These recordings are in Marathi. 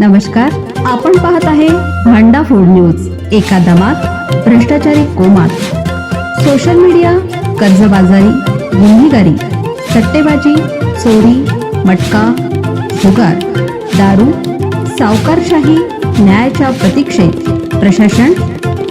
नमस्कार आपण पाहत आहे भांडा फोड न्यूज एका दमात भ्रष्टाचारी कोमात. सोशल मीडिया कर्जबाजारी गुन्हेगारी सट्टेबाजी चोरी मटका जुगार दारू सावकारशाही न्यायाच्या प्रतीक्षेत. प्रशासन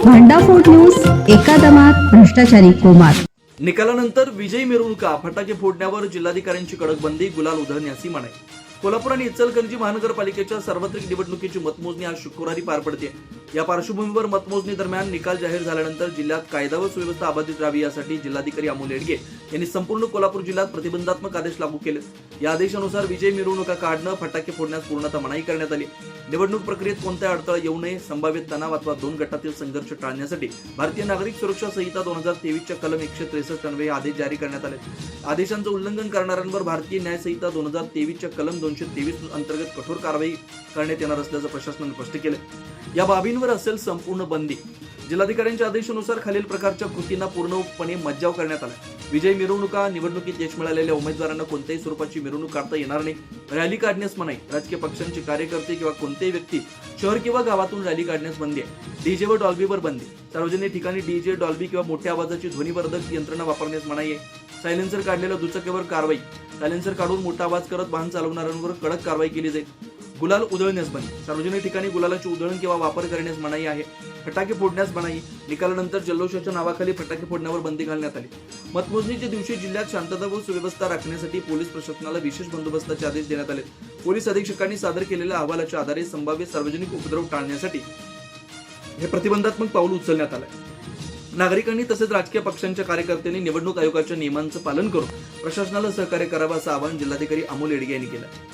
भांडा फोड न्यूज एका दमात भ्रष्टाचारी कोमात. निकालानंतर विजयी मिरवणुका फटाके फोडण्यावर जिल्हाधिकाऱ्यांची कडक बंदी गुलाल उधळण्याची मनाई कोल्हापूर आणि इचलकरंजी महानगरपालिकेच्या सार्वत्रिक निवडणुकीची मतमोजणी आज शुक्रवारी पार पडते. या पार्श्वभूमीवर मतमोजणी दरम्यान निकाल जाहीर झाल्यानंतर जिल्ह्यात कायदा व सुव्यवस्था अबाधित राहावी यासाठी जिल्हाधिकारी अमोल येडगे यांनी संपूर्ण कोल्हापूर जिल्ह्यात प्रतिबंधात्मक आदेश लागू केले. या आदेशानुसार विजय मिरवणुका काढणं फटाके फोडण्यास पूर्णतः मनाई करण्यात आली. निवडणूक प्रक्रियेत कोणत्या अडथळा येऊ नये संभाव्य तणाव अथवा दोन गटातील संघर्ष टाळण्यासाठी भारतीय नागरिक सुरक्षा संहिता दोन हजार तेवीसच्या कलम एकशे त्रेसष्ट अन्वये आदेश जारी करण्यात आले. आदेशांचं उल्लंघन करणाऱ्यांवर भारतीय न्याय संहिता दोन हजार तेवीसच्या कलम दोनशे तेवीस अंतर्गत कठोर कारवाई करण्यात येणार असल्याचं प्रशासनाने स्पष्ट केलं या बाबींवर असेल संपूर्ण बंदी. जिल्हाधिकाऱ्यांच्या आदेशानुसार खालील प्रकारच्या कृतींना पूर्णपणे मज्जाव करण्यात आला. विजय मिरवणुका निवडणुकीत यश मिळालेल्या उमेदवारांना कोणत्याही स्वरूपाची मिरवणूक काढता येणार नाही. रॅली काढण्यास मनाई. राजकीय पक्षांचे कार्यकर्ते किंवा कोणतेही व्यक्ती शहर किंवा गावातून रॅली काढण्यास बंदी आहे. डीजे व डॉल्बीवर बंदी. सार्वजनिक ठिकाणी डीजे डॉल्बी किंवा मोठ्या आवाजाची ध्वनीवर्धक यंत्रणा वापरण्यास मनाई आहे. सायलेन्सर काढलेल्या दुचाकीवर कारवाई. सायलेन्सर काढून मोठा आवाज करत वाहन चालवणाऱ्यांवर कडक कारवाई केली जाईल. गुलाल उधळण्यास बंदी. सार्वजनिक ठिकाणी गुलालाची उधळण किंवा वापर करण्यास मनाई आहे. फटाके फोडण्यास मनाई. निकालानंतर जल्लोषाच्या नावाखाली फटाके फोडण्यावर बंदी घालण्यात आली. मतमोजणीच्या दिवशी जिल्ह्यात शांतता व सुव्यवस्था राखण्यासाठी पोलीस प्रशासनाला विशेष बंदोबस्ताचे आदेश देण्यात आले. पोलीस अधीक्षकांनी सादर केलेल्या अहवालाच्या आधारे संभाव्य सार्वजनिक उपद्रव टाळण्यासाठी हे प्रतिबंधात्मक पाऊल उचलण्यात आलंय. नागरिकांनी तसेच राजकीय पक्षांच्या कार्यकर्त्यांनी निवडणूक आयोगाच्या नियमांचं पालन करून प्रशासनाला सहकार्य करावं असं आवाहन जिल्हाधिकारी अमोल येडगे यांनी केलं